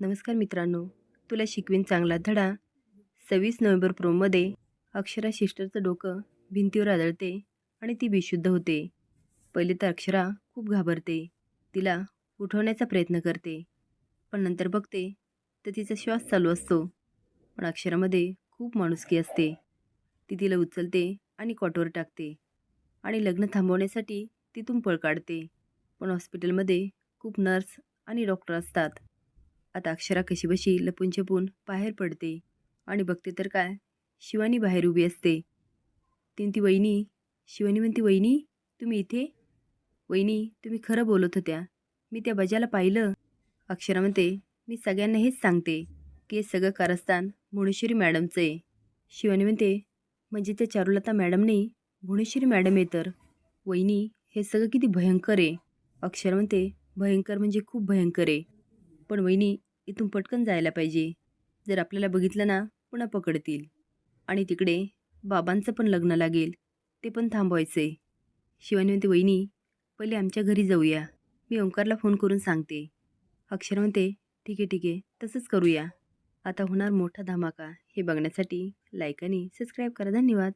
नमस्कार मित्रांनो तुला शिकवीन चांगला धडा. सव्वीस नोव्हेंबर प्रोमध्ये अक्षरा सिस्टरचं डोकं भिंतीवर आदळते आणि ती बेशुद्ध होते. पहिले तर अक्षरा खूप घाबरते. तिला उठवण्याचा प्रयत्न करते. पण नंतर बघते तर तिचा श्वास चालू असतो. पण अक्षरामध्ये खूप माणुसकी असते. ती तिला उचलते आणि कॉटवर टाकते आणि लग्न थांबवण्यासाठी तिथून पळ काढते. पण हॉस्पिटलमध्ये खूप नर्स आणि डॉक्टर असतात. आता अक्षरा कशी बशी लपून छपून बाहेर पडते. आणि बघते तर काय? शिवानी बाहेर उभी असते. तीन ती वहिनी शिवानी म्हणते वहिनी तुम्ही इथे? वहिनी तुम्ही खरं बोलत होत्या. मी त्या बजाला पाहिलं. अक्षरा म्हणते मी सगळ्यांना हेच सांगते की हे सगळं कारस्थान भुवनेश्वरी मॅडमचं आहे. शिवानी म्हणते म्हणजे त्या चारुलता मॅडम नाही भुवनेश्वरी मॅडम आहे तर. वहिनी हे सगळं किती भयंकर आहे. अक्षर म्हणते भयंकर म्हणजे खूप भयंकर आहे. पण वहिनी इथून पटकन जायला पाहिजे. जर आपल्याला बघितलं ना पुन्हा पकडतील. आणि तिकडे बाबांचं पण लग्न लागेल. ते पण थांबवायचं आहे शिवानी म्हणते वहिनी पहिले आमच्या घरी जाऊया. मी ओंकारला फोन करून सांगते. अक्षर म्हणते ठीक आहे ठीक आहे. तसंच करूया. आता होणार मोठा धमाका. हे बघण्यासाठी लाईक आणि सबस्क्राईब करा. धन्यवाद.